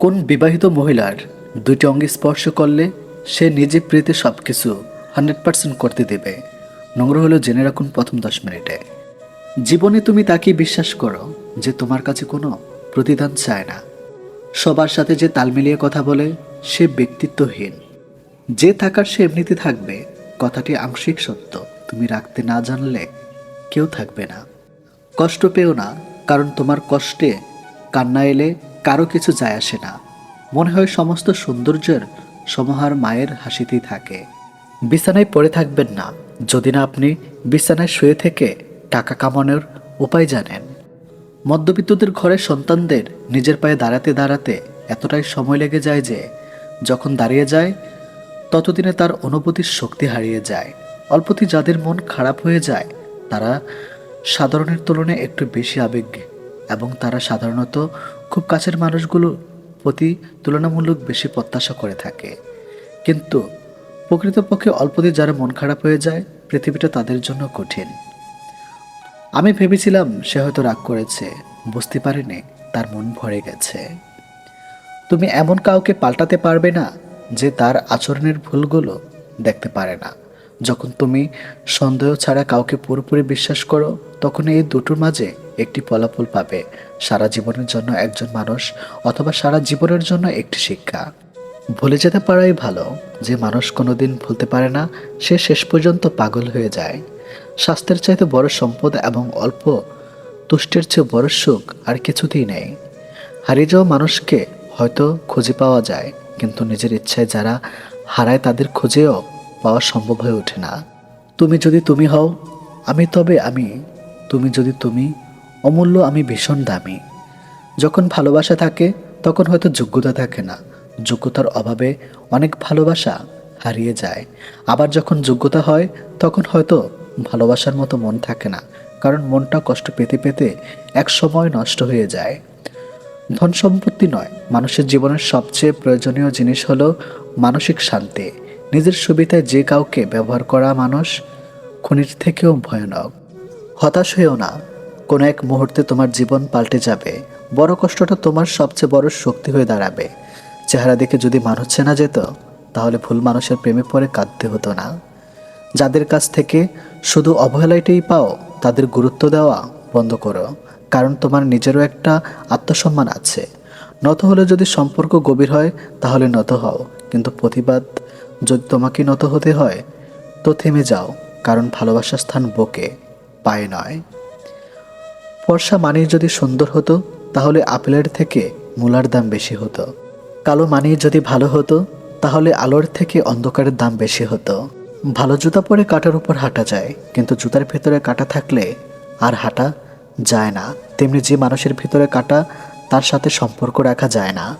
কোন বিবাহিত মহিলার দুইটি অঙ্গে স্পর্শ করলে সে নিজে প্রীতি সব কিছু হান্ড্রেড পার্সেন্ট করতে দেবে? নোংরা হলো জেনে রাখুন প্রথম দশ মিনিটে। জীবনে তুমি তাকে বিশ্বাস করো যে তোমার কাছে কোনো প্রতিদান চায় না। সবার সাথে যে তাল মিলিয়ে কথা বলে, সে ব্যক্তিত্বহীন। যে থাকার সে এমনিতে থাকবে, কথাটি আংশিক সত্য। তুমি রাখতে না জানলে কেউ থাকবে না। কষ্ট পেও না, কারণ তোমার কষ্টে কান্না এলে কারও কিছু যায় আসে না। মনে হয় সমস্ত সৌন্দর্যের সমহার মায়ের হাসিতেই থাকে। বিছানায় পড়ে থাকবেন না। যদি না আপনি বিছানায় শুয়ে থেকে টাকা কামানোর উপায় জানেন। মধ্যবিত্তদের ঘরে সন্তানদের নিজের পায়ে দাঁড়াতে দাঁড়াতে এতটাই সময় লেগে যায় যে, যখন দাঁড়িয়ে যায়, ততদিনে তার অনুভূতির শক্তি হারিয়ে যায়। অল্পতি যাদের মন খারাপ হয়ে যায়, তারা সাধারণের তুলনায় একটু বেশি আবেগ। এবং তারা সাধারণত খুব কাছের মানুষগুলোর প্রতি তুলনামূলক বেশি প্রত্যাশা করে থাকে। কিন্তু প্রকৃতপক্ষে অল্পদিন যারা মন খারাপ হয়ে যায়, পৃথিবীটা তাদের জন্য কঠিন। আমি ভেবেছিলাম সে হয়তো রাগ করেছে, বুঝতে পারেনি, তার মন ভরে গেছে। তুমি এমন কাউকে পাল্টাতে পারবে না যে তার আচরণের ভুলগুলো দেখতে পারে না। যখন তুমি সন্দেহ ছাড়া কাউকে পুরোপুরি বিশ্বাস করো, তখন এই দুটোর মাঝে একটি ফলাফল পাবে। সারা জীবনের জন্য একজন মানুষ অথবা সারা জীবনের জন্য একটি শিক্ষা। ভুলে যেতে পারাই ভালো। যে মানুষ কোনোদিন ভুলতে পারে না, সে শেষ পর্যন্ত পাগল হয়ে যায়। স্বাস্থ্যের চাইতে বড় সম্পদ এবং অল্প তুষ্টের চেয়ে বড় সুখ আর কিছুতেই নেই। হারিয়ে যাওয়া মানুষকে হয়তো খুঁজে পাওয়া যায়, কিন্তু নিজের ইচ্ছায় যারা হারায় তাদের খুঁজেও পাওয়া সম্ভব হয়ে ওঠে না। তুমি যদি তুমি হও, আমি তবে আমি। তুমি যদি তুমি অমূল্য, আমি ভীষণ দামি। যখন ভালোবাসা থাকে, তখন হয়তো যোগ্যতা থাকে না। যোগ্যতার অভাবে অনেক ভালোবাসা হারিয়ে যায়। আবার যখন যোগ্যতা হয়, তখন হয়তো ভালোবাসার মতো মন থাকে না, কারণ মনটা কষ্ট পেতে পেতে এক সময় নষ্ট হয়ে যায়। ধন সম্পত্তি নয়, মানুষের জীবনের সবচেয়ে প্রয়োজনীয় জিনিস হলো মানসিক শান্তি। নিজের সুবিধায় যে কাউকে ব্যবহার করা মানুষ খনির থেকেও ভয়ানক। হতাশ হয়েও না। কোনো এক মুহূর্তে তোমার জীবন পাল্টে যাবে। বড় কষ্টটা তোমার সবচেয়ে বড় শক্তি হয়ে দাঁড়াবে। চেহারা দেখে যদি মানুষ চেনা যেত, তাহলে ভুল মানুষের প্রেমে পড়ে কাঁদতে হতো না। যাদের কাছ থেকে শুধু অবহেলাইটাই পাও, তাদের গুরুত্ব দেওয়া বন্ধ করো, কারণ তোমার নিজেরও একটা আত্মসম্মান আছে। নত হলে যদি সম্পর্ক গভীর হয়, তাহলে নত হও, কিন্তু প্রতিবাদ যদি তোমাকে নত হতে হয়, তো থেমে যাও, কারণ ভালোবাসার স্থান বুকে, পায়ে নয়। ফর্সা মানি যদি সুন্দর হতো, তাহলে আপেলের থেকে মূলার দাম বেশি হতো। কালো মানি যদি ভালো হতো, তাহলে আলোর থেকে অন্ধকারের দাম বেশি হতো। ভালো জুতা পরে কাটার উপর হাঁটা যায়, কিন্তু জুতার ভেতরে কাটা থাকলে আর হাঁটা যায় না। তেমনি যে মানুষের ভিতরে কাটা, তার সাথে সম্পর্ক রাখা যায় না।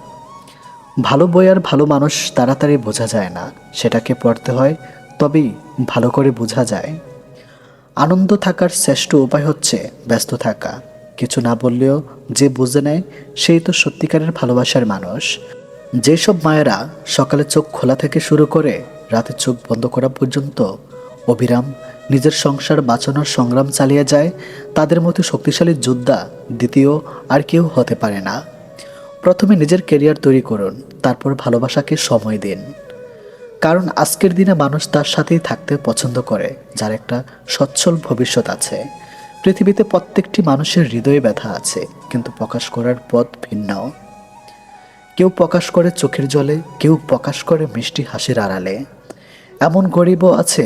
ভালো বই আর ভালো মানুষ তাড়াতাড়ি বোঝা যায় না। সেটাকে পড়তে হয়, তবেই ভালো করে বোঝা যায়। আনন্দ থাকার শ্রেষ্ঠ উপায় হচ্ছে ব্যস্ত থাকা। কিছু না বললেও যে বুঝে নেয়, সেই তো সত্যিকারের ভালোবাসার মানুষ। যেসব মায়েরা সকালে চোখ খোলা থেকে শুরু করে রাতে চোখ বন্ধ করা পর্যন্ত অবিরাম নিজের সংসার বাঁচানোর সংগ্রাম চালিয়ে যায়, তাদের মতো শক্তিশালী যোদ্ধা দ্বিতীয় আর কেউ হতে পারে না। প্রথমে নিজের কেরিয়ার তৈরি করুন, তারপর ভালোবাসাকে সময় দিন। কারণ আজকের দিনে মানুষ তার সাথেই থাকতে পছন্দ করে, যার একটা সচ্ছল ভবিষ্যৎ আছে। পৃথিবীতে প্রত্যেকটি মানুষের হৃদয়ে ব্যথা আছে, কিন্তু প্রকাশ করার পথ ভিন্ন কেউ প্রকাশ করে চোখের জলে, কেউ প্রকাশ করে মিষ্টি হাসির আড়ালে। এমন গরিবও আছে,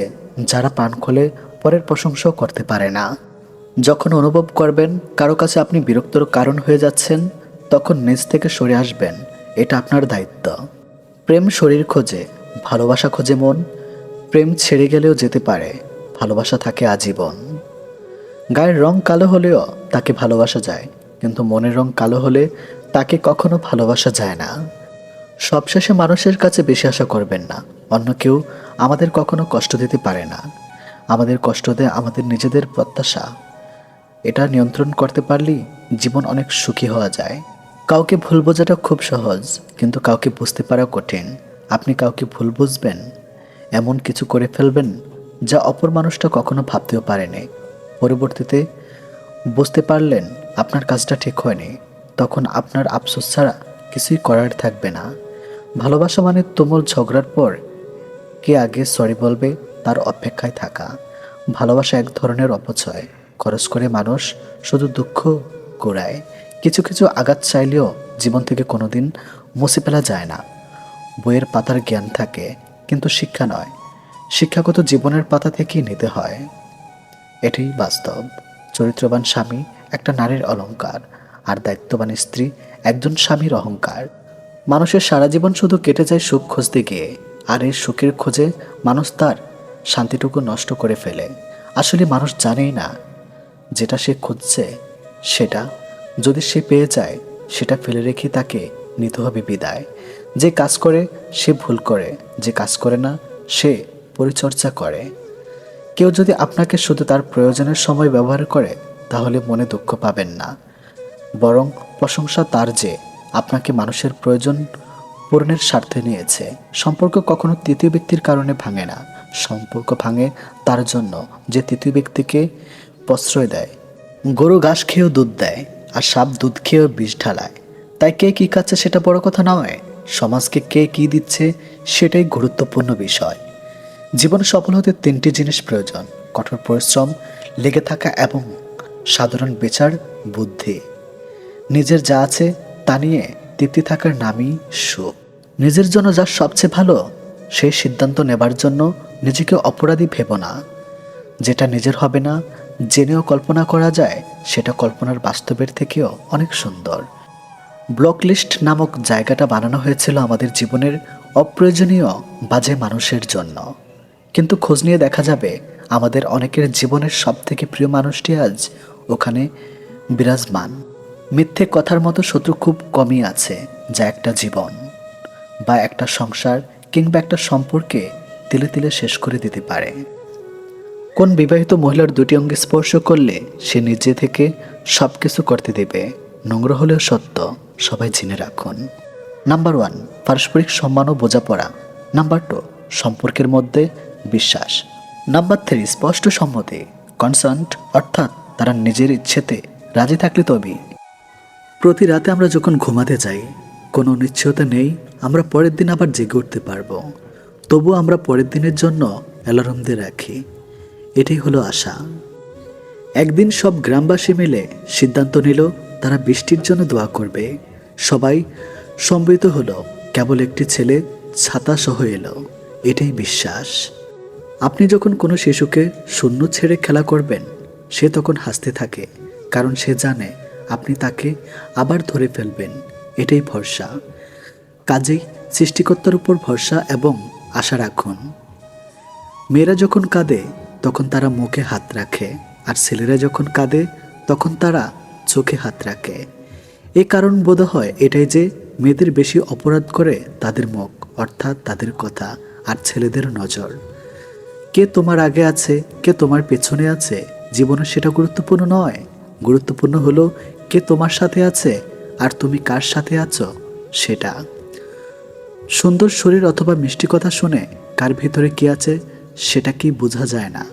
যারা পান খোলে, পরের প্রশংসাও করতে পারে না। যখন অনুভব করবেন, কারও কাছে আপনি বিরক্তর কারণ হয়ে যাচ্ছেন, তখন নিজ থেকে সরে আসবেন, এটা আপনার দায়িত্ব। প্রেম শরীর খোঁজে ভালোবাসা খোঁজে মন, প্রেম ছেড়ে গেলেও যেতে পারে, ভালোবাসা থাকে আজীবন। গায়ের রং কালো হলেও তাকে ভালোবাসা যায়, কিন্তু মনের রং কালো হলে তাকে কখনো ভালোবাসা যায় না। সবশেষে মানুষের কাছে বেশি আশা করবেন না, অন্য কেউ আমাদের কখনো কষ্ট দিতে পারে না। আমাদের কষ্ট দেয় আমাদের নিজেদের প্রত্যাশা। এটা নিয়ন্ত্রণ করতে পারলেই জীবন অনেক সুখী হওয়া যায়। কাউকে ভুল বোঝাটা খুব সহজ, কিন্তু কাউকে বুঝতে পারা কঠিন। আপনি কাউকে ভুল বুঝবেন, এমন কিছু করে ফেলবেন যা অপর মানুষটা কখনো ভাবতেও পারেনি। পরবর্তীতে বুঝতে পারলেন আপনার কাজটা ঠিক হয়নি, তখন আপনার আফসোস ছাড়া কিছুই করার থাকবে না। ভালোবাসা মানে তুমুল ঝগড়ার পর কে আগে সরি বলবে তার অপেক্ষায় থাকা। ভালোবাসা এক ধরনের অপচয়। খরচ করে মানুষ শুধু দুঃখ কুড়ায়। কিছু কিছু আঘাত চাইলেও জীবন থেকে কোনোদিন মুছে ফেলা যায় না। বইয়ের পাতার জ্ঞান থাকে, কিন্তু শিক্ষা নয়। শিক্ষাগত জীবনের পাতা থেকেই নিতে হয়। এটাই বাস্তব। চরিত্রবান স্বামী একটা নারীর অলংকার, আর দায়িত্ববান স্ত্রী একজন স্বামীর অহংকার। মানুষের সারা জীবন শুধু কেটে যায় সুখ খুঁজতে গিয়ে, আর এই সুখের খোঁজে মানুষ তার শান্তিটুকু নষ্ট করে ফেলে। আসলে মানুষ জানেই না, যেটা সে খুঁজছে, সেটা যদি সে পেয়ে যায়, সেটা ফেলে রেখে তাকে নিতে হবে বিদায়। যে কাজ করে, সে ভুল করে। যে কাজ করে না, সে পরিচর্যা করে। কেউ যদি আপনাকে শুধু তার প্রয়োজনের সময় ব্যবহার করে, তাহলে মনে দুঃখ পাবেন না। বরং প্রশংসা তার যে আপনাকে মানুষের প্রয়োজন পূরণের স্বার্থে নিয়েছে। সম্পর্ক কখনো তৃতীয় ব্যক্তির কারণে ভাঙে না। সম্পর্ক ভাঙে তার জন্য যে তৃতীয় ব্যক্তিকে প্রশ্রয় দেয়। গরু ঘাস খেয়েও দুধ দেয়, আর সাপ দুধ খেয়েও বিষ ঢালায়। তাই কে কী খাচ্ছে সেটা বড় কথা নয়? সমাজকে কে কী দিচ্ছে সেটাই গুরুত্বপূর্ণ বিষয়। জীবনে সফল হতে তিনটি জিনিস প্রয়োজন, কঠোর পরিশ্রম, লেগে থাকা এবং সাধারণ বিচার, বুদ্ধি। নিজের যা আছে তা নিয়ে তৃপ্তি থাকার নামই সুখ। নিজের জন্য যা সবচেয়ে ভালো, সেই সিদ্ধান্ত নেবার জন্য নিজেকে অপরাধী ভেব না। যেটা নিজের হবে না, জেনেও কল্পনা করা যায়, সেটা কল্পনার বাস্তবের থেকেও অনেক সুন্দর। ব্লক লিস্ট নামক জায়গাটা বানানো হয়েছিল আমাদের জীবনের অপ্রয়োজনীয় বাজে মানুষের জন্য। কিন্তু খোঁজ নিয়ে দেখা যাবে, আমাদের অনেকের জীবনের সব থেকে প্রিয় মানুষটি আজ ওখানে বিরাজমান। মিথ্যে কথার মতো শত্রু খুব কমই আছে যা একটা জীবন বা একটা সংসার কিংবা একটা সম্পর্কে তিলে তিলে শেষ করে দিতে পারে। কোন বিবাহিত মহিলার দুটি অঙ্গে স্পর্শ করলে সে নিজে থেকে সব কিছু করতে দেবে, নোংরা হলেও সত্য। সবাই জেনে রাখুন। নাম্বার ওয়ান পারস্পরিক সম্মান ও বোঝাপড়া। নাম্বার টু সম্পর্কের মধ্যে বিশ্বাস। নাম্বার থ্রি স্পষ্ট সম্মতি কনসার্ট অর্থাৎ তারা নিজের ইচ্ছেতে রাজি থাকলে তবেই। প্রতি রাতে আমরা যখন ঘুমাতে যাই, কোনো নিশ্চয়তা নেই, আমরা পরের দিন আবার জেগে উঠতে পারব। তবু আমরা পরের দিনের জন্য অ্যালার্ম দিয়ে রাখি। এটাই হলো আশা। একদিন সব গ্রামবাসী মিলে সিদ্ধান্ত নিল তারা বৃষ্টির জন্য দোয়া করবে। সবাই সম্মিলিত হলো। কেবল একটি ছেলে ছাতা সহ এলো। এটাই বিশ্বাস। আপনি যখন কোনো শিশুকে শূন্য ছেড়ে খেলা করবেন, সে তখন হাসতে থাকে, কারণ সে জানে আপনি তাকে আবার ধরে ফেলবেন। এটাই ভরসা। কাজেই সৃষ্টিকর্তার উপর ভরসা এবং আশা রাখুন। মেয়েরা যখন কাঁদে, তখন তারা মুখে হাত রাখে, আর ছেলেরা যখন কাঁদে, তখন তারা চোখে হাত রাখে। এ কারণ বোধ হয় এটাই যে মেয়েদের বেশি অপরাধ করে তাদের মুখ, অর্থাৎ তাদের কথা আর ছেলেদের নজর। কে তোমার আগে আছে, কে তোমার পেছনে আছে, জীবনে সেটা গুরুত্বপূর্ণ নয়। গুরুত্বপূর্ণ হলো কে তোমার সাথে আছে আর তুমি কার সাথে আছো, সেটা। সুন্দর শরীর অথবা মিষ্টি কথা শুনে কার ভিতরে কি আছে, সেটা কি বোঝা যায় না।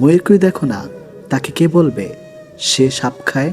ময়ূরকুই দেখো না, তাকে কে বলবে? সে সাপ খায়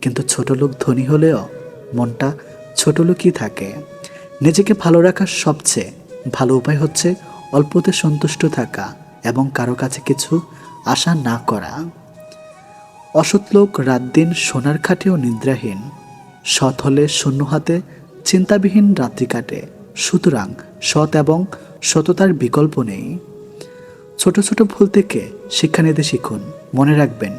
কিন্তু ছোট লোক ধনী হলেও মনটা ছোট লোকই থাকে। নিজেকে ভালো রাখার সবচেয়ে ভালো উপায় হচ্ছে অল্পতে সন্তুষ্ট থাকা এবং কারও কাছে কিছু আশা না করা। অসৎ লোক রাত দিন সোনার খাটেও নিদ্রাহীন। সৎ হলে শূন্য হাতে চিন্তাবিহীন রাত্রি কাটে। সুতরাং সৎ এবং সততার বিকল্প নেই। ছোট ছোট ভুল থেকে শিক্ষা নিতে শিখুন। মনে রাখবেন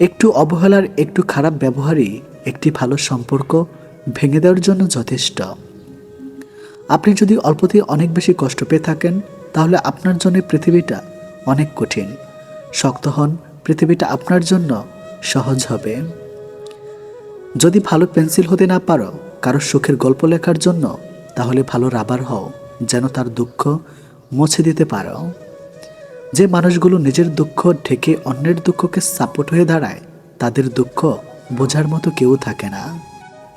একটু অবহেলার, একটু খারাপ ব্যবহারই একটি ভালো সম্পর্ক ভেঙে দেওয়ার জন্য যথেষ্ট। আপনি যদি অল্পতেই অনেক বেশি কষ্ট পেয়ে থাকেন, তাহলে আপনার জন্য পৃথিবীটা অনেক কঠিন। শক্ত হন, পৃথিবীটা আপনার জন্য সহজ হবে। যদি ভালো পেন্সিল হতে না পারো, কারও সুখের গল্প লেখার জন্য, তাহলে ভালো রাবার হও, যেন তার দুঃখ মুছে দিতে পারো। যে মানুষগুলো নিজের দুঃখ ঢেকে অন্যের দুঃখকে সাপোর্ট হয়ে দাঁড়ায়, তাদের দুঃখ বোঝার মতো কেউ থাকে না।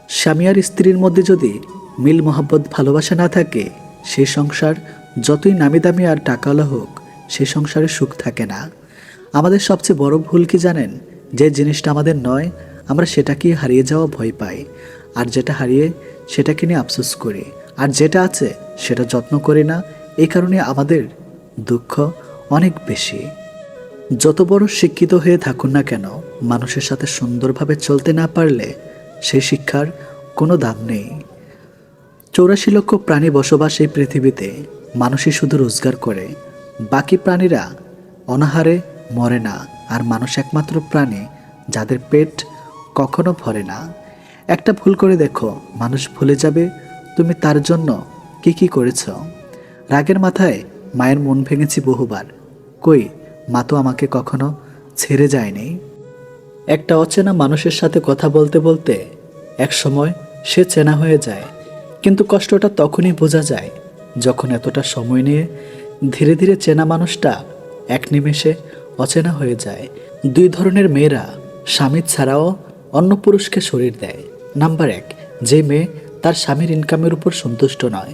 স্বামী আর স্ত্রীর মধ্যে যদি মিল মোহাব্বত ভালোবাসা না থাকে সেই সংসার যতই নামি দামি আর টাকাওয়ালা হোক, সে সংসারে সুখ থাকে না। আমাদের সবচেয়ে বড় ভুল কি জানেন? যে জিনিসটা আমাদের নয়, আমরা সেটাকেই হারিয়ে যাওয়া ভয় পাই। আর যেটা হারিয়ে, সেটাকে নিয়ে আফসোস করি। আর যেটা আছে, সেটা যত্ন করি না। এই কারণে আমাদের দুঃখ অনেক বেশি। যত বড় শিক্ষিত হয়ে থাকুন না কেন, মানুষের সাথে সুন্দরভাবে চলতে না পারলে সেই শিক্ষার কোনো দাম নেই। চৌরাশি লক্ষ প্রাণী বসবাস এই পৃথিবীতে, মানুষই শুধু রোজগার করে। বাকি প্রাণীরা অনাহারে মরে না, আর মানুষ একমাত্র প্রাণী যাদের পেট কখনো ভরে না। একটা ভুল করে দেখো, মানুষ ভুলে যাবে, তুমি তার জন্য কি কি করেছ। রাগের মাথায় মায়ের মন ভেঙেছি বহুবার। কই, মা তো আমাকে কখনো ছেড়ে যায়নি। একটা অচেনা মানুষের সাথে কথা বলতে বলতে এক সময় সে চেনা হয়ে যায়, কিন্তু কষ্টটা তখনই বোঝা যায় যখন এতটা সময় নিয়ে ধীরে ধীরে চেনা মানুষটা এক নিমেষে অচেনা হয়ে যায়। দুই ধরনের মেয়েরা স্বামী ছাড়াও অন্য পুরুষকে শরীর দেয়। নাম্বার এক, যে মেয়ে তার স্বামীর ইনকামের উপর সন্তুষ্ট নয়।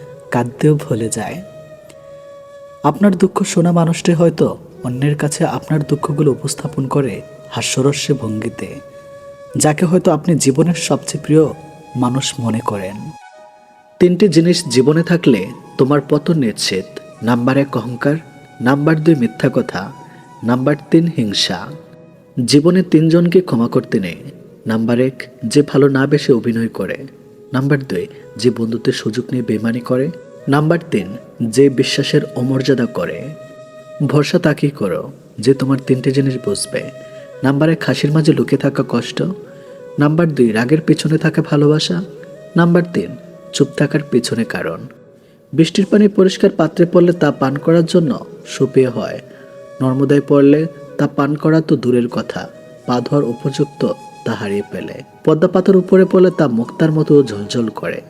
কাঁদতেও ভুলে যায়। আপনার দুঃখ শোনা মানুষটি হয়তো অন্যের কাছে আপনার দুঃখগুলো উপস্থাপন করে হাস্যরস্যে ভঙ্গিতে, যাকে হয়তো আপনি জীবনের সবচেয়ে প্রিয় মানুষ মনে করেন। তিনটি জিনিস জীবনে থাকলে তোমার পতন নিশ্চিত। নাম্বার এক অহংকার, নাম্বার দুই মিথ্যা কথা, নাম্বার তিন হিংসা। জীবনে তিনজনকে ক্ষমা করতে নেই। নাম্বার এক, যে ভালো না বেশে অভিনয় করে। নাম্বার দুই, যে বন্ধুত্বের সুযোগ নিয়ে বেমানি করে। নাম্বার তিন, যে বিশ্বাসের অমর্যাদা করে। ভরসা তাকেই করো, যে তোমার তিনটে জিনিস বুঝবে। নাম্বার এক, হাসির মাঝে লুকে থাকা কষ্ট। নাম্বার দুই, রাগের পেছনে থাকা ভালোবাসা। নাম্বার তিন, চুপ থাকার পেছনে কারণ। বৃষ্টির পানি পরিষ্কার পাত্রে পড়লে তা পান করার জন্য সুপেয় হয়। নর্মদায় পড়লে তা পান করা তো দূরের কথা। পা ধোয়ার উপযুক্ত তা হারিয়ে ফেলে। পদ্মা পাতার উপরে পড়লে তা মুক্তার মতো ঝলঝল করে।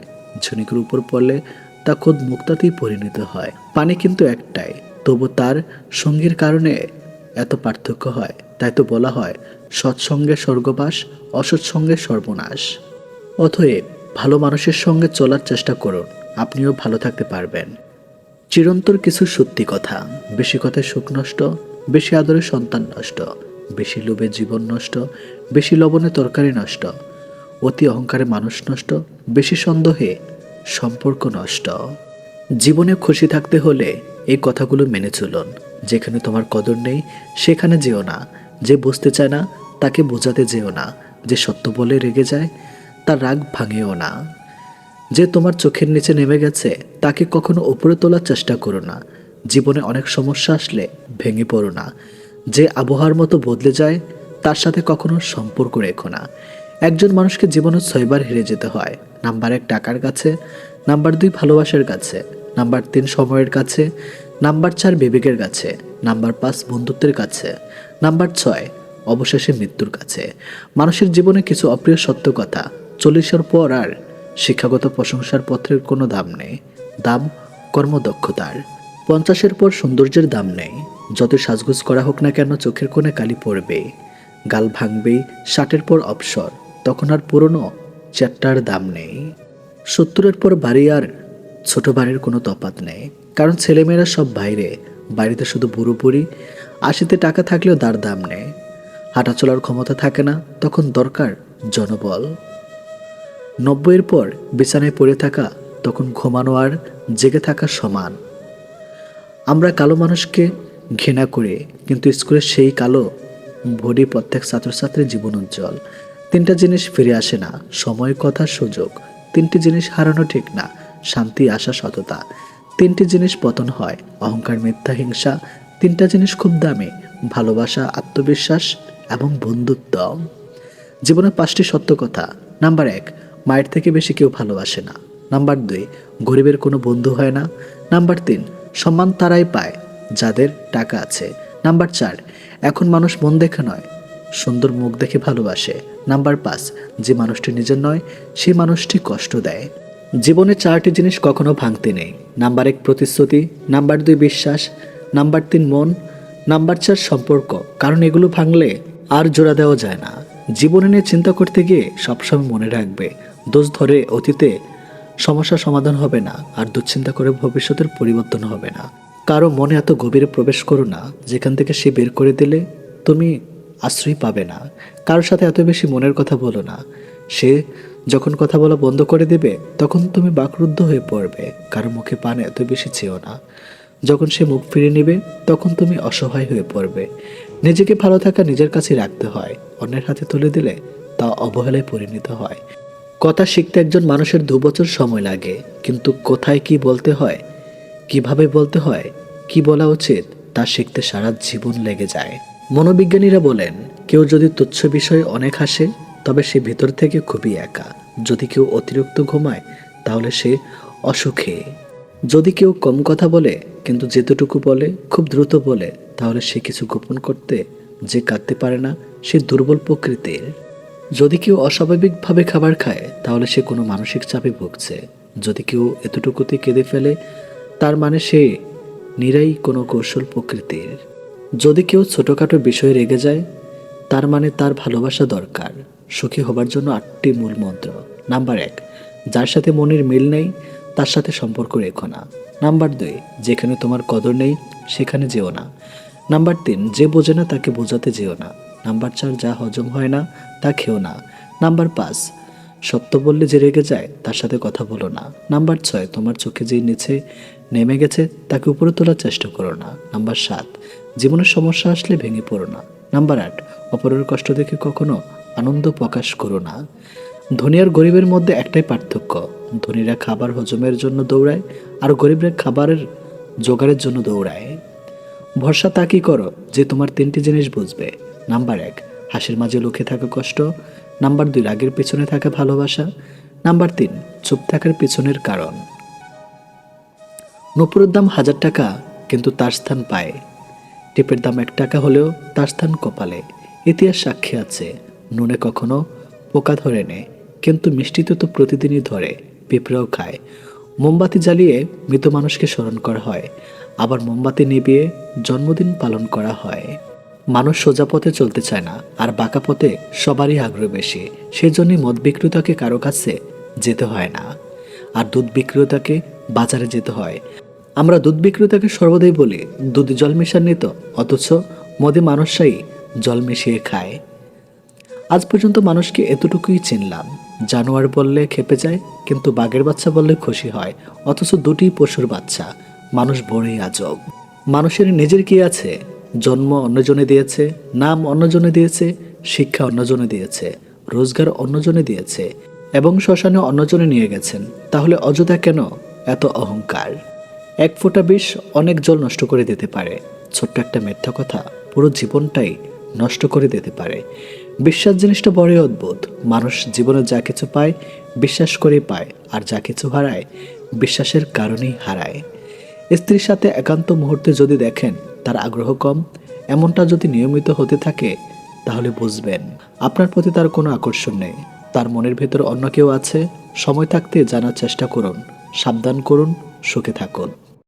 ঝুনিকের উপর পড়লে তা খোদ মুক্তাতেই পরিণত হয়। পানি কিন্তু একটাই, তবু তার সঙ্গীর কারণে এত পার্থক্য হয়। তাই তো বলা হয়, সৎসঙ্গে স্বর্গবাস, অসৎসঙ্গে সর্বনাশ। অতএব ভালো মানুষের সঙ্গে চলার চেষ্টা করুন, আপনিও ভালো থাকতে পারবেন। চিরন্তর কিছু সত্যি কথা, বেশি কথায় সুখ নষ্ট, বেশি আদরে সন্তান নষ্ট, বেশি লোভে জীবন নষ্ট বেশি লবণে তরকারি নষ্ট, অতি অহংকারে মানুষ নষ্ট, বেশি সন্দেহে সম্পর্ক নষ্ট। জীবনে খুশি থাকতে হলে এই কথাগুলো মেনে চলুন। যেখানে তোমার কদর নেই, সেখানে যেও না। যে বুঝতে চায় না, তাকে বোঝাতে যেও না। যে সত্য বলে রেগে যায়, তার রাগ ভাঙেও না। যে তোমার চোখের নিচে নেমে গেছে, তাকে কখনো উপরে তোলার চেষ্টা করো না। জীবনে অনেক সমস্যা আসলে ভেঙে পড়ো না। যে আবহাওয়ার মতো বদলে যায় তার সাথে কখনো সম্পর্ক রেখো না। একজন মানুষকে জীবনে ছয়বার হেরে যেতে হয়। নাম্বার এক টাকার কাছে, নাম্বার দুই ভালোবাসার কাছে, নাম্বার তিন সময়ের কাছে, নাম্বার চার বিবেকের কাছে, নাম্বার পাঁচ বন্ধুত্বের কাছে, নাম্বার ছয় অবশেষে মৃত্যুর কাছে। মানুষের জীবনে কিছু অপ্রিয় সত্য কথা, চল্লিশের পর আর শিক্ষাগত প্রশংসার পত্রের কোনো দাম নেই। দাম কর্মদক্ষতার। পঞ্চাশের পর সৌন্দর্যের দাম নেই। যত সাজগুজ করা হোক না কেন, চোখের কোণে কালি পড়বে গাল ভাঙবে ষাটের পর অবসর, তখন আর পুরনো চ্যাটটার দাম নেই। সত্তরের পর বাড়ি আর ছোট বাড়ির কোনো তফাৎ নেই, কারণ ছেলেমেয়েরা সব বাইরে, বাড়িতে শুধু বুড়ো বুড়ি, আশিতে টাকা থাকলেও তার দাম নেই। হাঁটা চলার ক্ষমতা থাকে না, তখন দরকার জনবল। নব্বইয়ের পর বিছানায় পড়ে থাকা, তখন ঘুমানো আর জেগে থাকা সমান। আমরা কালো মানুষকে ঘৃণা করি, কিন্তু স্কুলের সেই কালো ভরি প্রত্যেক ছাত্রছাত্রীর জীবন উজ্জ্বল। তিনটা জিনিস ফিরে আসে না, সময়, কথা, সুযোগ। তিনটি জিনিস হারানো ঠিক না, শান্তি, আশা, সততা। তিনটি জিনিস পতন হয়, অহংকার, মিথ্যা, হিংসা। তিনটা জিনিস খুব দামি, ভালোবাসা, আত্মবিশ্বাস এবং বন্ধুত্ব। জীবনে পাঁচটি সত্য কথা। নাম্বার এক, মায়ের থেকে বেশি কেউ ভালোবাসে না। নাম্বার দুই, গরিবের কোনো বন্ধু হয় না। নাম্বার তিন, সম্মান তারাই পায়, যাদের টাকা আছে। নাম্বার চার, এখন মানুষ মন দেখে নয়, সুন্দর মুখ দেখে ভালোবাসে। নাম্বার পাঁচ, যে মানুষটি নিজের নয় সেই মানুষটি কষ্ট দেয়। জীবনে চারটি জিনিস কখনো ভাঙতে নেই। নাম্বার এক, প্রতিশ্রুতি। নাম্বার দুই, বিশ্বাস। নাম্বার তিন, মন। নাম্বার চার, সম্পর্ক। কারণ এগুলো ভাঙলে আর জোড়া দেওয়া যায় না। জীবনে নিয়ে চিন্তা করতে গিয়ে সবসময় মনে রাখবে, দোষ ধরে অতীতে সমস্যা সমাধান হবে না, আর দুশ্চিন্তা করে ভবিষ্যতের পরিবর্তন হবে না। কারও মনে এত গভীরে প্রবেশ করো না, যেখান থেকে সে বের করে দিলে তুমি আশ্রয় পাবে না। কারোর সাথে এত বেশি মনের কথা বলো না। সে যখন কথা বলা বন্ধ করে দেবে, তখন তুমি বাকরুদ্ধ হয়ে পড়বে। কারও মুখে পান এত বেশি চেও না। যখন সে মুখ ফিরে নেবে, তখন তুমি অসহায় হয়ে পড়বে। নিজেকে ভালো থাকা নিজের কাছে রাখতে হয়। অন্যের হাতে তুলে দিলে তা অবহেলায় পরিণত হয়। কথা শিখতে একজন মানুষের দু বছর সময় লাগে। কিন্তু কোথায় কি বলতে হয়, কীভাবে বলতে হয় কি বলা উচিত তা শিখতে সারা জীবন লেগে যায়। মনোবিজ্ঞানীরা বলেন, কেউ যদি তুচ্ছ বিষয়ে অনেক হাসে, তবে সে ভিতর থেকে খুবই একা। যদি কেউ অতিরিক্ত ঘুমায়, তাহলে সে অসুখে। যদি কেউ কম কথা বলে, কিন্তু যেতটুকু বলে, খুব দ্রুত বলে, তাহলে সে কিছু গোপন করতে যে কাঁদতে পারে না, সে দুর্বল প্রকৃতির। যদি কেউ অস্বাভাবিকভাবে খাবার খায়, তাহলে সে কোনো মানসিক চাপে ভুগছে। যদি কেউ এতটুকুতে কেঁদে ফেলে, তার মানে সে নিরাই কোনো কৌশল প্রকৃতির। যদি কেউ ছোটোখাটো বিষয়ে রেগে যায়, তার মানে তার ভালোবাসা দরকার। সুখী হবার জন্য আটটি মূল মন্ত্র। নাম্বার এক, যার সাথে মনের মিল নেই, তার সাথে সম্পর্ক রেখো না। নাম্বার দুই, যেখানে তোমার কদর নেই, সেখানে যেও না। নাম্বার তিন, যে বোঝে না, তাকে বোঝাতে যেও না। নাম্বার চার, যা হজম হয় না, তা খেও না। নাম্বার পাঁচ, সত্য বললে যে রেগে যায়, তার সাথে কথা বলো না। নাম্বার ছয়, তোমার চোখে যে নিচে নেমে গেছে, তাকে উপরে তোলার চেষ্টা করো না। নাম্বার সাত, জীবনের সমস্যা আসলে ভেঙে পড়ো না। নাম্বার আট, অপরের কষ্ট দেখে কখনো আনন্দ প্রকাশ করো না। ধনী আর গরিবের মধ্যে একটাই পার্থক্য, ধনীরা খাবার হজমের জন্য দৌড়ায় আর গরিবরা খাবারের জোগাড়ের জন্য দৌড়ায়। ভরসা তা কি করো যে তোমার তিনটি জিনিস বুঝবে। নাম্বার এক, হাসির মাঝে লুকিয়ে থাকা কষ্ট। নাম্বার দুই, রাগের পেছনে থাকা ভালোবাসা। নাম্বার তিন, চুপ থাকার পেছনের কারণ। নপুরের দাম হাজার টাকা, কিন্তু তার স্থান পায়। টিপের দাম এক টাকা হলেও তার স্থান কপালে। ইতিহাস সাক্ষী আছে, নুনে কখনো পোকা ধরে নে, কিন্তু মিষ্টিতে তো প্রতিদিনই ধরে, পিঁপড়াও খায়। মোমবাতি জ্বালিয়ে মৃত মানুষকে স্মরণ করা হয়, আবার মোমবাতি নিভিয়ে জন্মদিন পালন করা হয়। মানুষ সোজা পথে চলতে চায় না, আর বাঁকা পথে সবারই আগ্রহ বেশি, সেজন্যই মদ বিক্রেতাকে কারও কাছে যেতে হয় না। আর দুধ বিক্রেতাকে বাজারে যেতে হয় আমরা দুধ বিক্রেতাকে সর্বদাই বলি, দুধে জল মেশাননি তো, অথচ মদে মানুষরাই জল মিশিয়ে খায়। আজ পর্যন্ত মানুষকে এতটুকুই চিনলাম, জানোয়ার বললে খেপে যায়, কিন্তু বাঘের বাচ্চা বললে খুশি হয়, অথচ দুটি পশুর বাচ্চা, মানুষ বড়ই আজব। মানুষের নিজের কি আছে? জন্ম অন্যজনে দিয়েছে, নাম অন্যজনে দিয়েছে, শিক্ষা অন্যজনে দিয়েছে, রোজগার অন্যজনে দিয়েছে, এবং শ্মশানে অন্যজনে নিয়ে গেছেন, তাহলে অযথা কেন এত অহংকার? এক ফোঁটা বিষ অনেক জল নষ্ট করে দিতে পারে। ছোট্ট একটা মিথ্যা কথা পুরো জীবনটাই নষ্ট করে দিতে পারে। বিশ্বাস জিনিসটা বড়ই অদ্ভুত। মানুষ জীবনে যা কিছু পায়, বিশ্বাস করে পায়, আর যা কিছু হারায়, বিশ্বাসের কারণেই হারায়। স্ত্রীর সাথে একান্ত মুহূর্তে যদি দেখেন তার আগ্রহ কম, এমনটা যদি নিয়মিত হতে থাকে, তাহলে বুঝবেন, আপনার প্রতি তার কোনো আকর্ষণ নেই। তার মনের ভেতর অন্য কেউ আছে, সময় থাকতে জানার চেষ্টা করুন, সাবধান করুন, সুখে থাকুন।